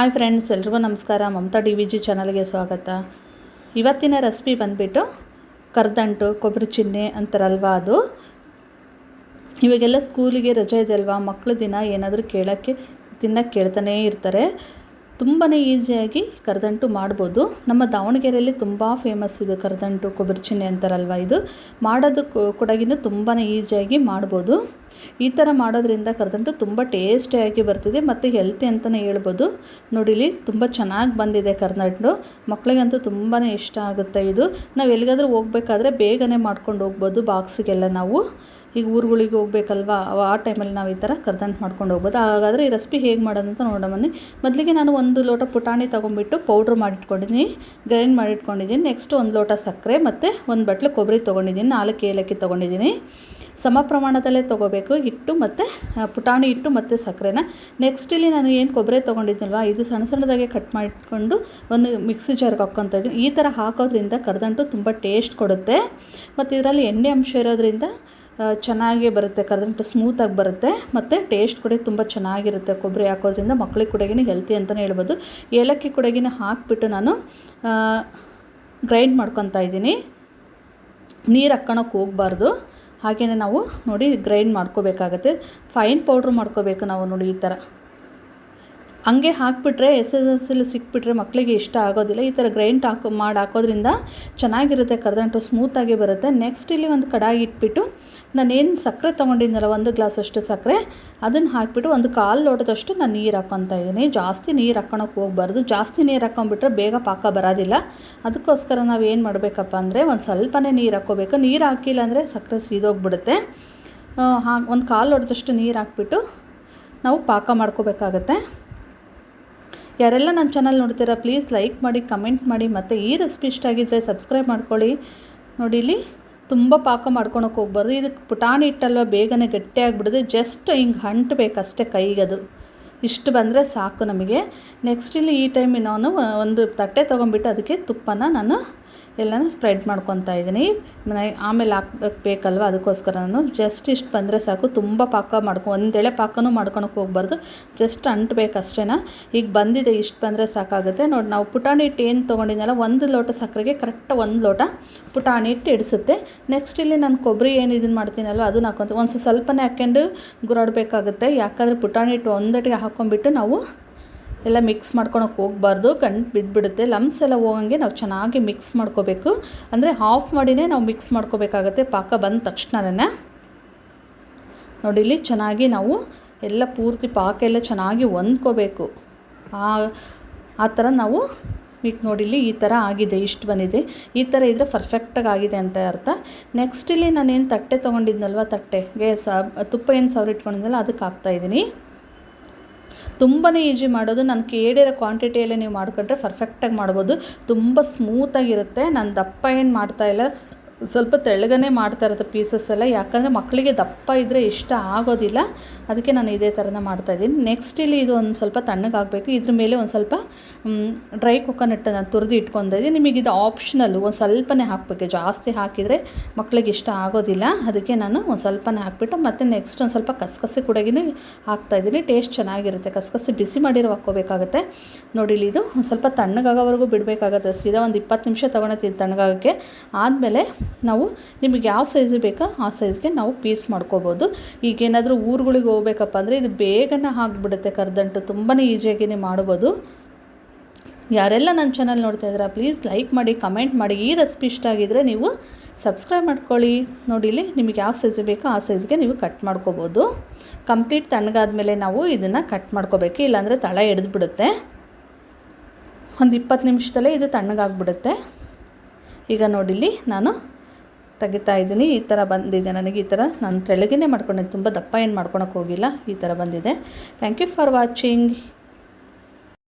Hi friends, ಎಲ್ರಿಗೂ ನಮಸ್ಕಾರ. Mamata D V G ಚಾನಲ್ಗೆ ಸ್ವಾಗತ. ಇವತ್ತಿನ ರೆಸಿಪಿ ಬಂದುಬಿಟ್ಟು ಕರ್ದಂಟು ಕೊಬ್ಬರಿ ಚಿನ್ನೆ ಅಂತಾರಲ್ವ ಅದು. ಇವಾಗೆಲ್ಲ ಸ್ಕೂಲಿಗೆ ರಜೆ ಇದೆ ಅಲ್ವಾ ಮಕ್ಕಳು ದಿನ ಏನಾದರೂ ಕೇಳೋಕ್ಕೆ, ತಿನ್ನೋಕ್ಕೆ ಕೇಳ್ತಾನೇ ಇರ್ತಾರೆ. ತುಂಬಾ ಈಸಿಯಾಗಿ ಕರದಂಟು ಮಾಡ್ಬೋದು. ನಮ್ಮ ದಾವಣಗೆರೆಯಲ್ಲಿ ತುಂಬ ಫೇಮಸ್ ಇದು ಕರದಂಟು ಕೊಬ್ಬರಿ ಚಿನ್ನೆ ಅಂತಾರಲ್ವ ಇದು. ಮಾಡೋದು ಕೊಡಗಿನ ತುಂಬಾ ಈಸಿಯಾಗಿ ಮಾಡ್ಬೋದು. ಈ ಥರ ಮಾಡೋದ್ರಿಂದ ಕರದಂಟು ತುಂಬ ಟೇಸ್ಟಿಯಾಗಿ ಬರ್ತಿದೆ ಮತ್ತು ಹೆಲ್ತಿ ಅಂತಲೇ ಹೇಳ್ಬೋದು. ನೋಡಿಲಿ ತುಂಬ ಚೆನ್ನಾಗಿ ಬಂದಿದೆ ಕರ್ನಾಟು ಮಕ್ಕಳಿಗಂತೂ ತುಂಬಾ ಇಷ್ಟ ಆಗುತ್ತೆ ಇದು. ನಾವು ಎಲ್ಲಿಗಾದರೂ ಹೋಗ್ಬೇಕಾದ್ರೆ ಬೇಗನೆ ಮಾಡ್ಕೊಂಡು ಹೋಗ್ಬೋದು ಬಾಕ್ಸಿಗೆಲ್ಲ ನಾವು. ಈಗ ಊರುಗಳಿಗೆ ಹೋಗ್ಬೇಕಲ್ವಾ? ಆ ಟೈಮಲ್ಲಿ ನಾವು ಈ ಥರ ಕರ್ದಂಟು ಮಾಡ್ಕೊಂಡು ಹೋಗ್ಬೋದು. ಹಾಗಾದರೆ ಈ ರೆಸಿಪಿ ಹೇಗೆ ಮಾಡೋದಂತ ನೋಡೋಣ ಬನ್ನಿ. ಮೊದಲಿಗೆ ನಾನು ಒಂದು ಲೋಟ ಪುಟಾಣಿ ತೊಗೊಂಬಿಟ್ಟು ಪೌಡ್ರ್ ಮಾಡಿಟ್ಕೊಂಡಿದ್ದೀನಿ ಗ್ರೈಂಡ್ ಮಾಡಿಟ್ಕೊಂಡಿದ್ದೀನಿ ನೆಕ್ಸ್ಟ್ ಒಂದು ಲೋಟ ಸಕ್ಕರೆ ಮತ್ತು ಒಂದು ಬಟ್ಲು ಕೊಬ್ಬರಿ ತೊಗೊಂಡಿದ್ದೀನಿ ನಾಲ್ಕು ಏಲಕ್ಕಿ ತೊಗೊಂಡಿದ್ದೀನಿ ಸಮ ಪ್ರಮಾಣದಲ್ಲೇ ತೊಗೋಬೇಕು. ಹಿಟ್ಟು ಮತ್ತು ಪುಟಾಣಿ ಹಿಟ್ಟು ಮತ್ತು ಸಕ್ಕರೆನ. ನೆಕ್ಸ್ಟ್ ಇಲ್ಲಿ ನಾನು ಏನು ಕೊಬ್ಬರಿ ತೊಗೊಂಡಿದ್ನಲ್ವ, ಇದು ಸಣ್ಣ ಸಣ್ಣದಾಗೆ ಕಟ್ ಮಾಡಿಕೊಂಡು ಒಂದು ಮಿಕ್ಸಿ ಜಾರ್ಗೆ ಹಾಕ್ಕೊತಾ ಇದ್ದೀನಿ. ಈ ಥರ ಹಾಕೋದ್ರಿಂದ ಕರ್ದಂಟು ತುಂಬ ಟೇಸ್ಟ್ ಕೊಡುತ್ತೆ. ಮತ್ತು ಇದರಲ್ಲಿ ಎಣ್ಣೆ ಅಂಶ ಇರೋದ್ರಿಂದ ಚೆನ್ನಾಗಿ ಬರುತ್ತೆ. ಕರ್ದಂಟು ಸ್ಮೂತಾಗಿ ಬರುತ್ತೆ. ಮತ್ತು ಟೇಸ್ಟ್ ಕೂಡ ತುಂಬ ಚೆನ್ನಾಗಿರುತ್ತೆ ಕೊಬ್ಬರಿ ಹಾಕೋದ್ರಿಂದ. ಮಕ್ಳಿಗೆ ಕೂಡಗಿನ ಹೆಲ್ತಿ ಅಂತಲೇ ಹೇಳ್ಬೋದು. ಏಲಕ್ಕಿ ಕೂಡಗಿನ ಹಾಕಿಬಿಟ್ಟು ನಾನು ಗ್ರೈಂಡ್ ಮಾಡ್ಕೊತಾ ಇದ್ದೀನಿ. ನೀರು ಹಾಕ್ಕೊಳಕ್ಕೆ ಹೋಗಬಾರ್ದು. ಹಾಗೆಯೇ ನಾವು ನೋಡಿ ಗ್ರೈಂಡ್ ಮಾಡ್ಕೋಬೇಕಾಗತ್ತೆ. ಫೈನ್ ಪೌಡ್ರ್ ಮಾಡ್ಕೋಬೇಕು ನಾವು ನೋಡಿ ಈ ಥರ. ಹಂಗೆ ಹಾಕಿಬಿಟ್ರೆ ಎಸ್ ಎಸ್ ಎಸ್ ಎಲ್ಲಿ ಸಿಕ್ಬಿಟ್ರೆ ಮಕ್ಕಳಿಗೆ ಇಷ್ಟ ಆಗೋದಿಲ್ಲ. ಈ ಥರ ಗ್ರೈಂಡ್ ಹಾಕೋ ಮಾಡಿ ಹಾಕೋದ್ರಿಂದ ಚೆನ್ನಾಗಿರುತ್ತೆ ಕರದಂಟು ಸ್ಮೂತಾಗಿ ಬರುತ್ತೆ. ನೆಕ್ಸ್ಟ್ ಇಲ್ಲಿ ಒಂದು ಕಡಾಯಿ ಇಟ್ಬಿಟ್ಟು ನಾನೇನು ಸಕ್ಕರೆ ತೊಗೊಂಡಿದ್ನಲ್ಲ, ಒಂದು ಗ್ಲಾಸಷ್ಟು ಸಕ್ಕರೆ ಅದನ್ನು ಹಾಕಿಬಿಟ್ಟು ಒಂದು ಕಾಲು ಲೋಟದಷ್ಟು ನಾನು ನೀರು ಹಾಕ್ಕೊತಾ ಇದ್ದೀನಿ. ಜಾಸ್ತಿ ನೀರು ಹಾಕ್ಕೊಳಕ್ಕೆ ಹೋಗ್ಬಾರ್ದು. ಜಾಸ್ತಿ ನೀರು ಹಾಕ್ಕೊಂಬಿಟ್ರೆ ಬೇಗ ಪಾಕ ಬರೋದಿಲ್ಲ. ಅದಕ್ಕೋಸ್ಕರ ನಾವು ಏನು ಮಾಡಬೇಕಪ್ಪ ಅಂದರೆ ಒಂದು ಸ್ವಲ್ಪನೇ ನೀರು ಹಾಕ್ಕೋಬೇಕು. ನೀರು ಹಾಕಿಲ್ಲ ಅಂದರೆ ಸಕ್ಕರೆ ಸೀದೋಗ್ಬಿಡುತ್ತೆ. ಹಾಂ ಒಂದು ಕಾಲು ಲೋಟದಷ್ಟು ನೀರು ಹಾಕ್ಬಿಟ್ಟು ನಾವು ಪಾಕ ಮಾಡ್ಕೋಬೇಕಾಗತ್ತೆ. ಯಾರೆಲ್ಲ ನನ್ನ ಚಾನಲ್ ನೋಡ್ತೀರಾ ಪ್ಲೀಸ್ ಲೈಕ್ ಮಾಡಿ ಕಮೆಂಟ್ ಮಾಡಿ, ಮತ್ತು ಈ ರೆಸಿಪಿ ಇಷ್ಟ ಆಗಿದ್ದರೆ ಸಬ್ಸ್ಕ್ರೈಬ್ ಮಾಡ್ಕೊಳ್ಳಿ. ನೋಡಿ, ಇಲ್ಲಿ ತುಂಬ ಪಾಕ ಮಾಡ್ಕೊಳಕ್ಕೆ ಹೋಗ್ಬಾರ್ದು. ಇದಕ್ಕೆ ಪುಟಾಣಿ ಹಿಟ್ಟಲ್ವ, ಬೇಗನೆ ಗಟ್ಟಿಯಾಗಿಬಿಡೋದು ಜಸ್ಟ್ ಹಿಂಗೆ ಕೈಗೆ ಕೈಗದು ಇಷ್ಟು ಬಂದರೆ ಸಾಕು ನಮಗೆ. ನೆಕ್ಸ್ಟ್ ಇಲ್ಲಿ ಈ ಟೈಮ್ ನಾನು ಒಂದು ತಟ್ಟೆ ತೊಗೊಂಬಿಟ್ಟು ಅದಕ್ಕೆ ತುಪ್ಪನ ನಾನು ಎಲ್ಲನೂ ಸ್ಪ್ರೆಡ್ ಮಾಡ್ಕೊತಾ ಇದ್ದೀನಿ. ಆಮೇಲೆ ಹಾಕ್ಬೇಕಲ್ವ? ಅದಕ್ಕೋಸ್ಕರ ನಾನು ಜಸ್ಟ್ ಇಷ್ಟು ಬಂದರೆ ಸಾಕು. ತುಂಬ ಪಾಕ ಮಾಡ್ಕೊ, ಒಂದೆಳೆ ಪಾಕನೂ ಮಾಡ್ಕೊಳಕ್ಕೆ ಹೋಗ್ಬಾರ್ದು. ಜಸ್ಟ್ ಅಂಟಬೇಕಷ್ಟೇ ಈಗ ಬಂದಿದೆ ಇಷ್ಟು ಬಂದರೆ ಸಾಕಾಗುತ್ತೆ. ನೋಡಿ, ನಾವು ಪುಟಾಣಿ ಹಿಟ್ಟು ಏನು ತೊಗೊಂಡಿದ್ದೆನಲ್ಲ ಒಂದು ಲೋಟ ಸಕ್ಕರೆಗೆ ಕರೆಕ್ಟ್ ಒಂದು ಲೋಟ ಪುಟಾಣಿ ಹಿಟ್ಟು ಇಡಿಸುತ್ತೆ. ನೆಕ್ಸ್ಟ್ ಇಲ್ಲಿ ನಾನು ಕೊಬ್ಬರಿ ಏನು ಇದನ್ನು ಮಾಡ್ತೀನಲ್ವ, ಅದನ್ನ ಹಾಕೊತೀನಿ ಒಂದು ಸ್ವಲ್ಪನೇ ಹಾಕೊಂಡು ಗುರಾಡಬೇಕಾಗುತ್ತೆ. ಯಾಕಂದರೆ ಪುಟಾಣಿ ಹಿಟ್ಟು ಒಂದಟಿಗೆ ಹಾಕೊಂಡ್ಬಿಟ್ಟು ನಾವು ಎಲ್ಲ ಮಿಕ್ಸ್ ಮಾಡ್ಕೊಳಕ್ಕೆ ಹೋಗ್ಬಾರ್ದು. ಗಂಟು ಬಿದ್ದುಬಿಡುತ್ತೆ ಲಮ್ಸ್ ಎಲ್ಲ ಹೋಗಂಗೆ ನಾವು ಚೆನ್ನಾಗಿ ಮಿಕ್ಸ್ ಮಾಡ್ಕೋಬೇಕು. ಅಂದರೆ ಆಫ್ ಮಾಡಿನೇ ನಾವು ಮಿಕ್ಸ್ ಮಾಡ್ಕೋಬೇಕಾಗತ್ತೆ. ಪಾಕ ಬಂದ ತಕ್ಷಣನೇ ನೋಡಿ, ಇಲ್ಲಿ ಚೆನ್ನಾಗಿ ನಾವು ಎಲ್ಲ ಪೂರ್ತಿ ಪಾಕ ಎಲ್ಲ ಚೆನ್ನಾಗಿ ಹೊಂದ್ಕೋಬೇಕು. ಆ ಆ ಥರ ನಾವು ಈಗ ನೋಡಿಲಿ ಈ ಥರ ಆಗಿದೆ, ಇಷ್ಟು ಬಂದಿದೆ. ಈ ಥರ ಇದ್ದರೆ ಪರ್ಫೆಕ್ಟಾಗಿ ಆಗಿದೆ ಅಂತ ಅರ್ಥ. ನೆಕ್ಸ್ಟ್ ಇಲ್ಲಿ ನಾನೇನು ತಟ್ಟೆ ತೊಗೊಂಡಿದ್ನಲ್ವ, ತಟ್ಟೆಗೆ ಸ, ತುಪ್ಪ ಏನು ಸವರಿ ಇಟ್ಕೊಂಡಿದ್ನಲ್ಲ ಅದಕ್ಕೆ ಹಾಕ್ತಾಯಿದ್ದೀನಿ ತುಂಬಾ ಈಜಿ ಮಾಡೋದು. ನಾನು ಕೇಳಿರೋ ಕ್ವಾಂಟಿಟಿಯಲ್ಲೇ ನೀವು ಮಾಡ್ಕೊಂಡ್ರೆ ಪರ್ಫೆಕ್ಟಾಗಿ ಮಾಡ್ಬೋದು. ತುಂಬ ಸ್ಮೂತಾಗಿರುತ್ತೆ ನಾನು ದಪ್ಪ ಏನು ಮಾಡ್ತಾಯಿಲ್ಲ ಸ್ವಲ್ಪ ತೆಳ್ಳಗನೆ ಮಾಡ್ತಾ ಇರೋದು ಪೀಸಸ್ ಎಲ್ಲ. ಯಾಕಂದರೆ ಮಕ್ಕಳಿಗೆ ದಪ್ಪ ಇದ್ದರೆ ಇಷ್ಟ ಆಗೋದಿಲ್ಲ. ಅದಕ್ಕೆ ನಾನು ಇದೇ ಥರನ ಮಾಡ್ತಾಯಿದ್ದೀನಿ ನೆಕ್ಸ್ಟ್ ಇಲ್ಲಿ ಇದು ಒಂದು ಸ್ವಲ್ಪ ತಣ್ಣಗಾಗಬೇಕು ಇದ್ರ ಮೇಲೆ ಒಂದು ಸ್ವಲ್ಪ ಡ್ರೈ ಕೊಕೊನಟ್ಟನ್ನು ತುರಿದು ಇಟ್ಕೊಂಡಿದ್ದೀನಿ ನಿಮಗೆ ಇದು ಆಪ್ಷನಲ್ಲು ಒಂದು ಸ್ವಲ್ಪನೇ ಹಾಕಬೇಕು. ಜಾಸ್ತಿ ಹಾಕಿದರೆ ಮಕ್ಕಳಿಗೆ ಇಷ್ಟ ಆಗೋದಿಲ್ಲ. ಅದಕ್ಕೆ ನಾನು ಒಂದು ಸ್ವಲ್ಪನೇ ಹಾಕ್ಬಿಟ್ಟು ಮತ್ತು ನೆಕ್ಸ್ಟ್ ಒಂದು ಸ್ವಲ್ಪ ಕಸಕಸಿ ಹಾಕ್ತಾ ಇದ್ದೀನಿ. ಟೇಸ್ಟ್ ಚೆನ್ನಾಗಿರುತ್ತೆ. ಕಸಕಸಿ ಬಿಸಿ ಮಾಡಿರೋ ಹಾಕ್ಕೋಬೇಕಾಗುತ್ತೆ ನೋಡಿ ಇಲ್ಲಿ ಇದು ಒಂದು ಸ್ವಲ್ಪ ತಣ್ಣಗಾಗೋವರೆಗೂ ಬಿಡಬೇಕಾಗತ್ತೆ. ಸೀದಾ ಒಂದು ಇಪ್ಪತ್ತು ನಿಮಿಷ ತೊಗೊಳತ್ತೀನಿ ತಣ್ಣಗಾಗೋಕ್ಕೆ. ಆದಮೇಲೆ ನಾವು ನಿಮಗೆ ಯಾವ ಸೈಜು ಬೇಕೋ ಆ ಸೈಜ್ಗೆ ನಾವು ಪೀಸ್ ಮಾಡ್ಕೋಬೋದು. ಈಗೇನಾದರೂ ಊರುಗಳಿಗೆ ಹೋಗ್ಬೇಕಪ್ಪ ಅಂದರೆ ಇದು ಬೇಗನೆ ಆಗಿಬಿಡುತ್ತೆ. ಕರ್ದಂಟು ತುಂಬಾ ಈಸಿಯಾಗಿಯೇ ಮಾಡ್ಬೋದು. ಯಾರೆಲ್ಲ ನನ್ನ ಚಾನಲ್ ನೋಡ್ತಾ ಇದ್ದೀರಾ ಪ್ಲೀಸ್ ಲೈಕ್ ಮಾಡಿ ಕಮೆಂಟ್ ಮಾಡಿ. ಈ ರೆಸಿಪಿ ಇಷ್ಟ ಆಗಿದ್ದರೆ ನೀವು ಸಬ್ಸ್ಕ್ರೈಬ್ ಮಾಡ್ಕೊಳ್ಳಿ. ನೋಡಿ ಇಲ್ಲಿ ನಿಮಗೆ ಯಾವ ಸೈಜ್ ಬೇಕೋ ಆ ಸೈಜ್ಗೆ ನೀವು ಕಟ್ ಮಾಡ್ಕೋಬೋದು. ಕಂಪ್ಲೀಟ್ ತಣ್ಣಗಾದ್ಮೇಲೆ ನಾವು ಇದನ್ನು ಕಟ್ ಮಾಡ್ಕೋಬೇಕು. ಇಲ್ಲಾಂದರೆ ತಳ ಹಿಡಿದ್ಬಿಡುತ್ತೆ ಒಂದು ಇಪ್ಪತ್ತು ನಿಮಿಷದಲ್ಲೇ ಇದು ತಣ್ಣಗಾಗ್ಬಿಡುತ್ತೆ. ಈಗ ನೋಡಿಲಿ ನಾನು ತೆಗಿತಾ ಇದ್ದೀನಿ. ಈ ಥರ ಬಂದಿದೆ ನನಗೆ, ಈ ಥರ ನಾನು ತೆಳಗೇ ಮಾಡ್ಕೊಂಡೆ ತುಂಬ ದಪ್ಪ ಏನು ಮಾಡ್ಕೊಳಕ್ಕೆ ಹೋಗಿಲ್ಲ. ಈ ಥರ ಬಂದಿದೆ. Thank you for watching